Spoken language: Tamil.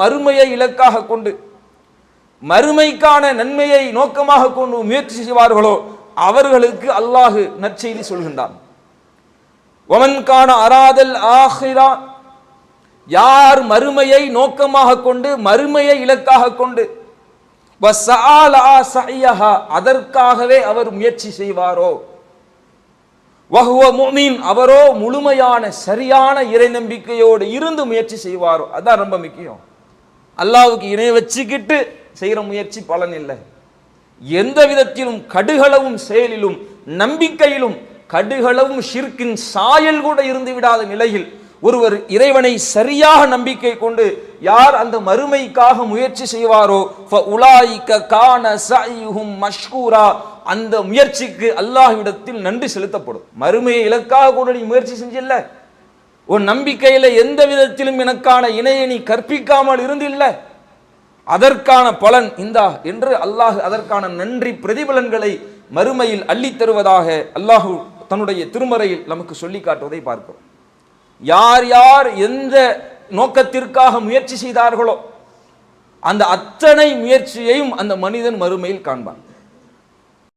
மறுமையை இலக்காக கொண்டு மறுமைக்கான நன்மையை நோக்கமாக கொண்டு முயற்சி செய்வார்களோ அவர்களுக்கு அல்லாஹு நற்செய்தி சொல்கின்றான். ஒமன்கான அராதல் ஆஹிரா யார் மறுமையை நோக்கமாக கொண்டு மறுமையை இலக்காக கொண்டு அதற்காகவே அவர் முயற்சி செய்வாரோ? வஹுவ முஃமின் அவரோ முழுமையான சரியான இறை நம்பிக்கையோடு இருந்து முயற்சி செய்வாரோ? அதான் ரொம்ப முக்கியம். அல்லாவுக்கு இணை வச்சுக்கிட்டு செய்கிற முயற்சி பலன் இல்லை. எந்த விதத்திலும் கடுகளவும் செயலிலும் நம்பிக்கையிலும் கடுகளவும் ஷிர்கின் சாயல் கூட இருந்து விடாத நிலையில் ஒருவர் இறைவனை சரியாக நம்பிக்கை கொண்டு யார் அந்த மறுமைக்காக முயற்சி செய்வாரோ உலாய்க்க கான மஷ்கூரா அந்த முயற்சிக்கு அல்லாஹ்விடத்தில் நன்றி செலுத்தப்படும். மறுமையை இலக்காக கூட நீ முயற்சி செஞ்சில்லை? உன் நம்பிக்கையில் எந்த விதத்திலும் எனக்கான இணையை நீ கற்பிக்காமல் இருந்தில்ல. அதற்கான பலன் இந்தா என்று அல்லாஹ் அதற்கான நன்றி பிரதிபலன்களை மறுமையில் அள்ளித் தருவதாக அல்லாஹு தன்னுடைய திருமறையில் நமக்கு சொல்லி காட்டுவதை பார்க்கிறோம். யார் யார் எந்த நோக்கத்திற்காக முயற்சி செய்தார்களோ அந்த அத்தனை முயற்சியையும் அந்த மனிதன் மறுமையில் காண்பான்.